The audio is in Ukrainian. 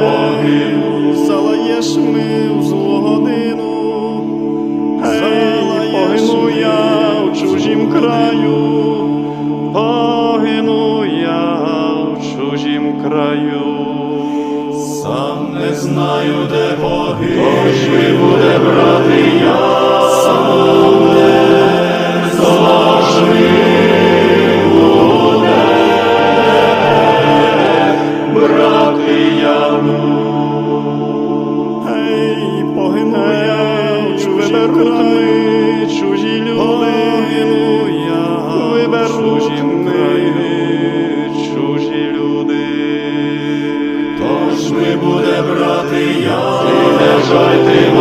погину, залаєш ми в злу годину, Гей, погину я в чужім краю, погину я в чужім краю. Сам не знаю, де погину, тож ми буде брати я, чужі люди, виберуть ми, чужі люди. Тож ми буде брати я, і не жальти